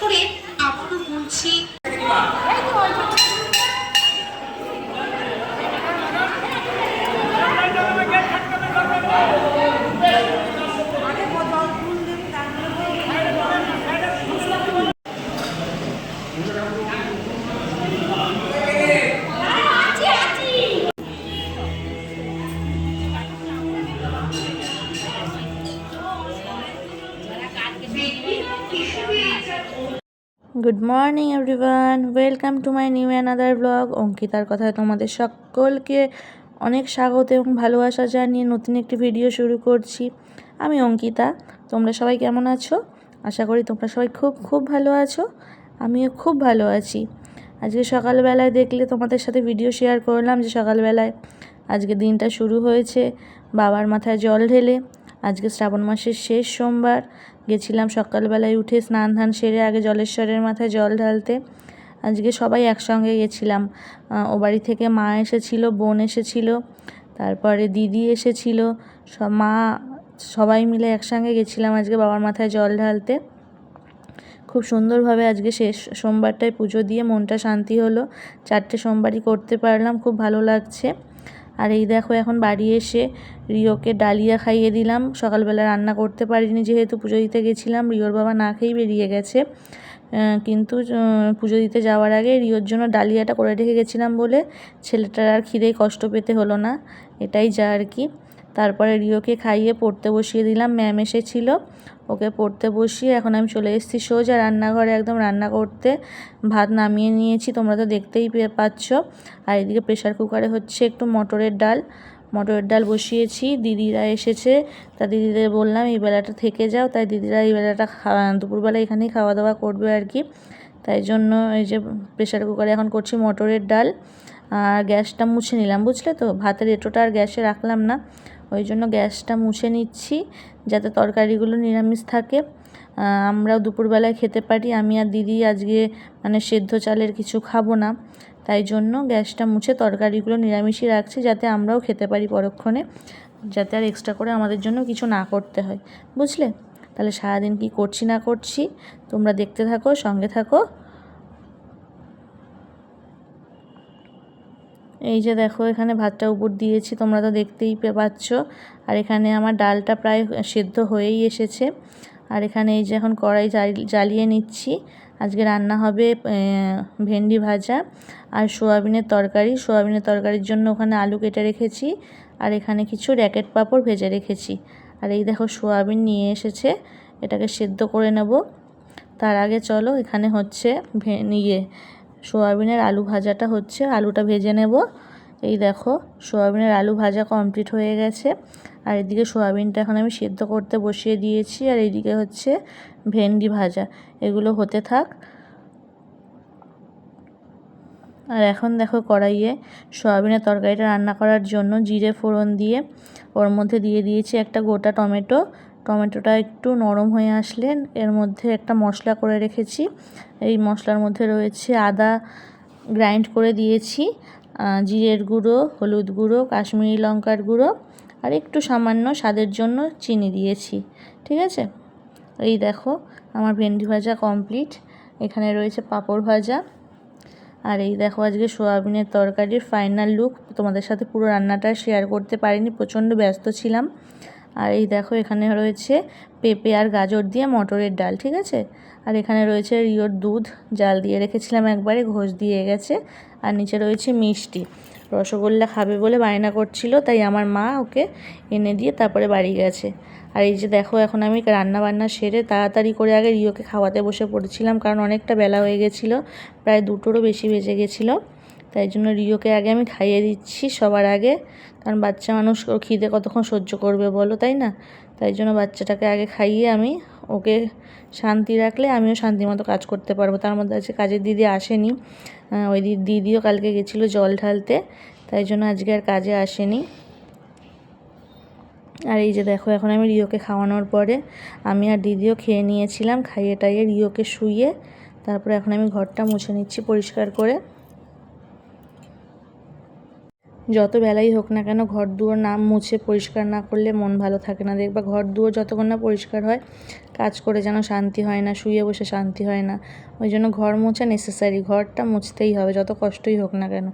করে আবারও বলছি good morning everyone welcome to my new another blog অঙ্কিতার কথায় তোমাদের সকলকে অনেক স্বাগত এবং ভালোবাসা জানিয়ে নতুন একটি ভিডিও শুরু করছি। আমি অঙ্কিতা। তোমরা সবাই কেমন আছো? আশা করি তোমরা সবাই খুব খুব ভালো আছো। আমিও খুব ভালো আছি। আজকে সকালবেলায় দেখলে তোমাদের সাথে ভিডিও শেয়ার করলাম যে সকালবেলায় আজকে দিনটা শুরু হয়েছে। বাবার মাথায় জল ঢেলে। আজকে শ্রাবণ মাসের শেষ সোমবার। গেছিলাম সকালবেলায় উঠে স্নান ধান সেরে আগে জলেশ্বরের মাথায় জল ঢালতে। আজকে সবাই একসঙ্গে গেছিলাম। ও বাড়ি থেকে মা এসেছিল, বোন এসেছিল, তারপরে দিদি এসেছিল মা সবাই মিলে একসঙ্গে গেছিলাম আজকে বাবার মাথায় জল ঢালতে। খুব সুন্দরভাবে আজকে শেষ সোমবারটায় পুজো দিয়ে মনটা শান্তি হলো। চারটে সোমবারই করতে পারলাম, খুব ভালো লাগছে। আর এই দেখো এখন বাড়ি এসে রিওকে ডালিয়া খাইয়ে দিলাম। সকালবেলা রান্না করতে পারিনি যেহেতু পুজো দিতে গেছিলাম। রিওর বাবা না খেয়েই বেরিয়ে গেছে। কিন্তু পুজো দিতে যাওয়ার আগে রিওর জন্য ডালিয়াটা করে রেখে গেছিলাম বলে ছেলেটার আর খিদেই কষ্ট পেতে হলো না। এটাই যা আর কি। তারপরে রিওকে খাইয়ে পড়তে বসিয়ে দিলাম। ম্যাম এসেছিল। ওকে পড়তে বসিয়ে এখন আমি চলে এসেছি সোজা রান্নাঘরে একদম রান্না করতে। ভাত নামিয়ে নিয়েছি, তোমরা তো দেখতেই পাচ্ছ। আর এদিকে প্রেশার কুকারে হচ্ছে একটু মটরের ডাল। মটরের ডাল বসিয়েছি। দিদিরা এসেছে। তা দিদিদের বললাম, এই বেলাটা থেকে যাও। তাই দিদিরা এই বেলাটা খাওয়া দুপুরবেলা এখানেই খাওয়া দাওয়া করবে আর কি। তাই জন্য এই যে প্রেশার কুকারে এখন করছি মটরের ডাল। আর গ্যাসটা মুছে নিলাম, বুঝলে তো? ভাতের এঁটোটা আর গ্যাসে রাখলাম না। ওই জন্য গ্যাসটা মুছে নিচ্ছি যাতে তরকারিগুলো নিরামিষ থাকে। আমরাও দুপুরবেলায় খেতে পারি। আমি আর দিদি আজকে মানে সেদ্ধ চালের কিছু খাব না। তাই জন্য গ্যাসটা মুছে তরকারিগুলো নিরামিষই রাখছি যাতে আমরাও খেতে পারি পরক্ষণে, যাতে আর এক্সট্রা করে আমাদের জন্য কিছু না করতে হয়। বুঝলে? তাহলে সারাদিন কি করছি না করছি, তোমরা দেখতে থাকো, সঙ্গে থাকো। এই যে দেখো, এখানে ভাতটা উপর দিয়েছি, তোমরা তো দেখতেই পাচ্ছ। আর এখানে আমার ডালটা প্রায় সেদ্ধ হয়েই এসেছে। আর এখানে এই যে এখন কড়াই জ্বালিয়ে নিচ্ছি। আজকে রান্না হবে ভেন্ডি ভাজা আর সোয়াবিনের তরকারি। সোয়াবিনের তরকারির জন্য ওখানে আলু কেটে রেখেছি আর এখানে কিছু র্যাকেট পাঁপড় ভেজে রেখেছি। আর এই দেখো, সোয়াবিন নিয়ে এসেছে, এটাকে সেদ্ধ করে নেব। তার আগে চলো, এখানে হচ্ছে ভে ইয়ে সোয়াবিনের আলু ভাজাটা হচ্ছে, আলুটা ভেজে নেব। এই দেখো, সোয়াবিনের আলু ভাজা কমপ্লিট হয়ে গেছে। আর এদিকে সোয়াবিনটা এখন আমি সেদ্ধ করতে বসিয়ে দিয়েছি, আর এইদিকে হচ্ছে ভেন্ডি ভাজা, এগুলো হতে থাক। আর এখন দেখো কড়াইয়ে সয়াবিনের তরকারিটা রান্না করার জন্য জিরে ফোড়ন দিয়ে, ওর মধ্যে দিয়ে দিয়েছি একটা গোটা টমেটো টমেটোটা একটু নরম হয়ে আসলে এর মধ্যে একটা মশলা করে রেখেছি। এই মশলার মধ্যে রয়েছে আদা গ্রাইন্ড করে দিয়েছি জিরের গুঁড়ো, হলুদ গুঁড়ো, কাশ্মীরি লঙ্কার গুঁড়ো আর একটু সামান্য স্বাদের জন্য চিনি দিয়েছি, ঠিক আছে? এই দেখো, আমার ভেন্ডি ভাজা কমপ্লিট, এখানে রয়েছে পাঁপড় ভাজা। আর এই দেখো, আজকে সোয়াবিনের তরকারির ফাইনাল লুক, তোমাদের সাথে পুরো রান্নাটা শেয়ার করতে পারিনি, প্রচণ্ড ব্যস্ত ছিলাম। আর এই দেখো এখানে রয়েছে পেঁপে আর গাজর দিয়ে মটরের ডাল, ঠিক আছে? আর এখানে রয়েছে রিওর দুধ, জাল দিয়ে রেখেছিলাম একবারে, ঘোষ দিয়ে গেছে। আর নিচে রয়েছে মিষ্টি। রসগোল্লা খাবে বলে বায়না করছিল, তাই আমার মা ওকে এনে দিয়ে তারপরে বাড়ি গেছে। আর এই যে দেখো, এখন আমি রান্না বান্না সেরে তাড়াতাড়ি করে আগে রিওকে খাওয়াতে বসে পড়েছিলাম, কারণ অনেকটা বেলা হয়ে গেছিল, প্রায় দুটোরও বেশি বেজে গেছিল। তাই জন্য রিওকে আগে আমি খাইয়ে দিচ্ছি সবার আগে। কারণ বাচ্চা মানুষ, ওর খিদে কতক্ষণ সহ্য করবে বলো, তাই না? তাই জন্য বাচ্চাটাকে আগে খাইয়ে আমি ওকে শান্তি রাখলে আমিও শান্তি মতো কাজ করতে পারব। তার মধ্যে আছে কাজের দিদি আসেনি। ওই দিদিও কালকে গেছিল জল ঢালতে। তাই জন্য আজকে আর কাজে আসেনি। আর এই যে দেখো, এখন আমি রিওকে খাওয়ানোর পরে আমি আর দিদিও খেয়ে নিয়েছিলাম খাইয়ে টাইয়ে রিওকে শুইয়ে। তারপরে এখন আমি ঘরটা মুছে নিচ্ছি পরিষ্কার করে। যত বেলাই হোক না কেন ঘর দুয়ার না মুছে পরিষ্কার না করলে মন ভালো থাকে না। দেখবা ঘর দুয়ার যতক্ষণ না পরিষ্কার হয়, কাজ করে যেন শান্তি হয় না, শুয়ে বসে শান্তি হয় না। ওই জন্য ঘর মোছা নেসেসারি ঘরটা মুছতেই হবে যত কষ্টই হোক না কেন।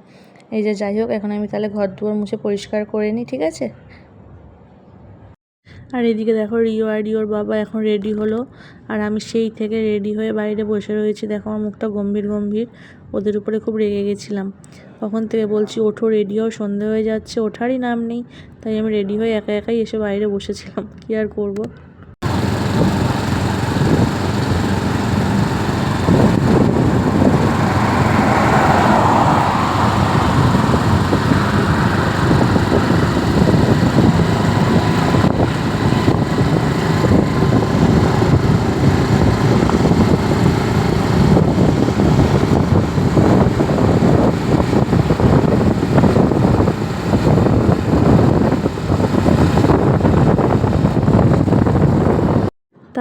এই যে যাই হোক, এখন আমি তাহলে ঘর দুয়ার মুছে পরিষ্কার করে নিই, ঠিক আছে? আর এদিকে দেখো রিও আর রিওর বাবা এখন রেডি হলো। আর আমি সেই থেকে রেডি হয়ে বাইরে বসে রয়েছি। দেখো আমার মুখটা গম্ভীর গম্ভীর। ওদের উপরে খুব রেগে গেছিলাম। তখন থেকে বলছি, ওঠো, রেডি হও, সন্ধে হয়ে যাচ্ছে, ওঠারই নাম নেই। তাই আমি রেডি হয়ে একা একাই এসে বাইরে বসেছিলাম। কী আর করব?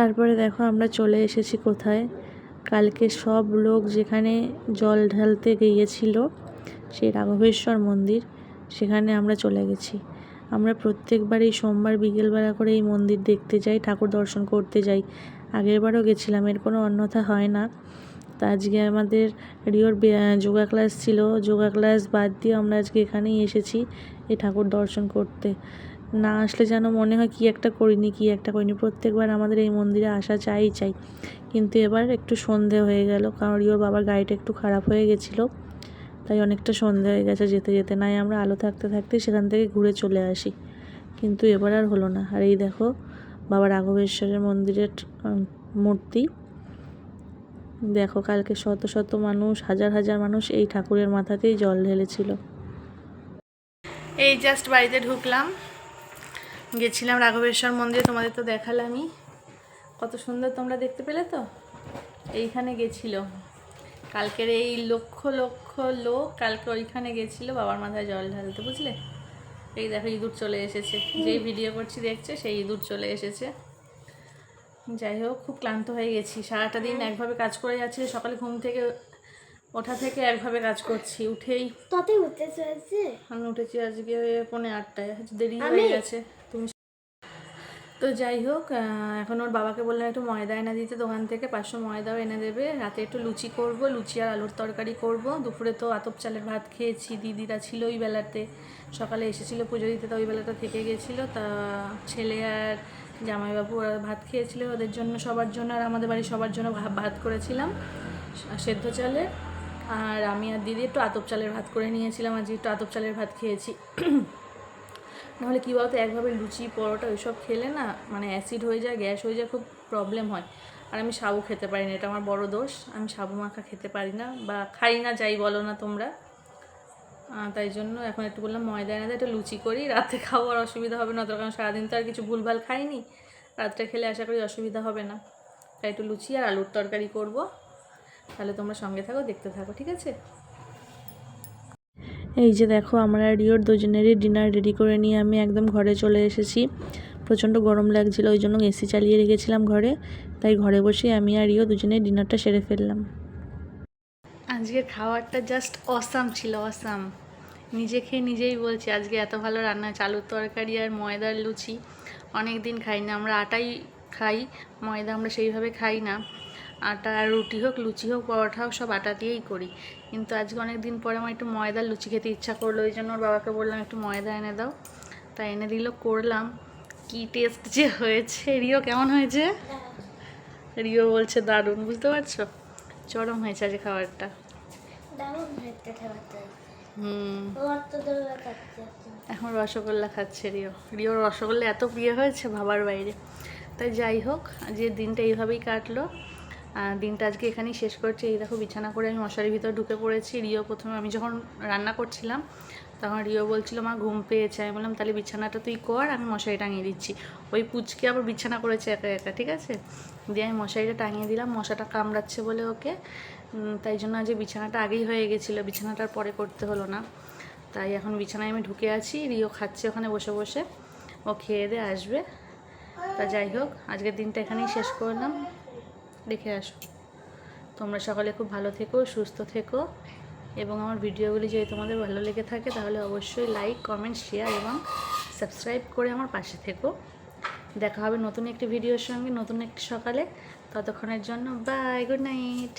তারপরে দেখো আমরা চলে এসেছি কোথায়? কালকে সব লোক যেখানে জল ঢালতে গিয়েছিল, সেই রাঘবেশ্বর মন্দির, সেখানে আমরা চলে গেছি। আমরা প্রত্যেকবার এই সোমবার বিকেলবেলা করে এই মন্দির দেখতে যাই, ঠাকুর দর্শন করতে যাই। আগেরবারও গেছিলাম, এর কোনো অন্যথা হয় না। তা আজকে আমাদের রিওর যোগা ক্লাস ছিল, যোগা ক্লাস বাদ দিয়ে আমরা আজকে এখানেই এসেছি, এই ঠাকুর দর্শন করতে। না আসলে যেন মনে হয় কি একটা করিনি, কি একটা করিনি। প্রত্যেকবার আমাদের এই মন্দিরে আসা চাই চাই। কিন্তু এবার একটু সন্ধে হয়ে গেল, কারণ রিওর বাবার গাড়িটা একটু খারাপ হয়ে গেছিল, তাই অনেকটা সন্ধে হয়ে গেছে যেতে যেতে। নাই আমরা আলো থাকতে থাকতে সেখান থেকে ঘুরে চলে আসি। কিন্তু এবার আর হলো না। আর এই দেখো, বাবা রাঘবেশ্বরের মন্দিরের মূর্তি। দেখো, কালকে শত শত মানুষ, হাজার হাজার মানুষ এই ঠাকুরের মাথাতেই জল ঢেলেছিল। এই জাস্ট বাড়িতে ঢুকলাম। গেছিলাম রাঘবেশ্বর মন্দিরে তোমাদের তো দেখালামই। কত সুন্দর তোমরা দেখতে পেলে তো? এইখানে গেছিল। কালকের এই লক্ষ লক্ষ লোক কালকে ওইখানে গেছিল বাবার মাথায় জল ঢালতে বুঝলে? এই দেখো ইঁদুর চলে এসেছে। যেই ভিডিও করছি দেখছে সেই ইঁদুর চলে এসেছে। যাই হোক খুব ক্লান্ত হয়ে গেছি। সারাটা দিন একভাবে কাজ করে যাচ্ছে সকালে ঘুম থেকে ওঠা থেকে একভাবে কাজ করছি উঠেই চলেছে আমি উঠেছি আজকে পৌনে আটটায় দেরি হয়ে গেছে। তো যাই হোক এখন ওর বাবাকে বললাম একটু ময়দা এনে দিতে, দোকান থেকে পাঁচশো ময়দাও এনে দেবে। রাতে একটু লুচি করব, লুচি আর আলুর তরকারি করব। দুপুরে তো আতপ চালের ভাত খেয়েছি, দিদিরা ছিল ওই বেলাতে। সকালে এসেছিল পুজো দিতে, তো ওই বেলাটা থেকে গেছিল। তা ছেলে আর জামাইবাবু ওরা ভাত খেয়েছিল, ওদের জন্য সবার জন্য আর আমাদের বাড়ির সবার জন্য ভাত করেছিলাম সেদ্ধ চালের। আর আমি আর দিদি একটু আতপ চালের ভাত করে নিয়েছিলাম, আজকে একটু আতপ চালের ভাত খেয়েছি। নাহলে কী বলতো, একভাবে লুচি, পরোটা ওইসব খেলে না মানে অ্যাসিড হয়ে যায়, গ্যাস হয়ে যায়, খুব প্রবলেম হয়। আর আমি সাবু খেতে পারি না, এটা আমার বড় দোষ। আমি সাবু মাখা খেতে পারি না বা খাই না, যাই বলো না তোমরা। তাই জন্য এখন একটু বললাম ময়দা এনে একটু লুচি করি, রাতে খাওয়ার অসুবিধা হবে না তো কারণ সারাদিন তো আর কিছু ভুলভাল খাইনি। রাত্রে খেলে আশা করি অসুবিধা হবে না। তাই একটু লুচি আর আলুর তরকারি করব। তাহলে তোমরা সঙ্গে থাকো, দেখতে থাকো, ঠিক আছে? এই যে দেখো, আমরা রিওর দুজনেরই ডিনার রেডি করে নিয়ে আমি একদম ঘরে চলে এসেছি। প্রচণ্ড গরম লাগছিল, ওই জন্য এসি চালিয়ে রেখেছিলাম ঘরে। তাই ঘরে বসে আমি আর রিও দুজনে ডিনারটা সেরে ফেললাম। আজকের খাবারটা জাস্ট অসাম ছিল অসাম নিজে খেয়ে নিজেই বলছি, আজকে এত ভালো রান্না, আলুর তরকারি আর ময়দার লুচি। অনেক দিন খাই না আমরা আটাই খাই, ময়দা আমরা সেইভাবে খাই না। আটা আর রুটি হোক লুচি হোক পরোটা হোক সব আটা দিয়েই করি। কিন্তু আজকে অনেক দিন পরে আমার একটু ময়দার লুচি খেতে ইচ্ছা করল ওই জন্য ওর বাবাকে বললাম একটু ময়দা এনে দাও। তাই এনে দিল করলাম। কি টেস্ট যে হয়েছে রিও কেমন হয়েছে? রিও বলছে দারুণ বুঝতে পারছ? চরম হয়েছে আজকে খাবারটা। এখন রসগোল্লা খাচ্ছে রিও। রিওর রসগোল্লা এত প্রিয় হয়েছে ভাবার বাইরে। তাই যাই হোক যে দিনটা এইভাবেই কাটলো। দিনটা আজকে এখানেই শেষ করছি। এই দেখো বিছানা করে আমি মশারির ভিতরে ঢুকে পড়েছি। রিও প্রথমে আমি যখন রান্না করছিলাম, তখন রিও বলছিল, মা, ঘুম পেয়েছে। আমি বললাম, তাহলে বিছানাটা তুই কর, আমি মশারি টাঙিয়ে দিচ্ছি। ওই পুচকে আবার বিছানা করেছে একা একা, ঠিক আছে? দিয়ে আমি মশারিটা টাঙিয়ে দিলাম, মশাটা কামড়াচ্ছে বলে ওকে। তাই জন্য আজ বিছানাটা আগেই হয়ে গেছিল বিছানাটার পরে করতে হলো না। তাই এখন বিছানায় আমি ঢুকে আছি, রিও খাচ্ছে ওখানে বসে বসে। ও খেয়ে দিয়ে আসবে। তা যাই হোক, আজকের দিনটা এখানেই শেষ করলাম। দেখে আসো। তোমরা সকালে খুব ভালো থেকো, সুস্থ থেকো এবং আমার ভিডিওগুলি যদি তোমাদের ভালো লেগে থাকে তাহলে অবশ্যই লাইক কমেন্ট শেয়ার এবং সাবস্ক্রাইব করে আমার পাশে থেকো। দেখা হবে নতুন একটি ভিডিওর সঙ্গে, নতুন একটি সকালে। ততক্ষণের জন্য বাই গুড নাইট.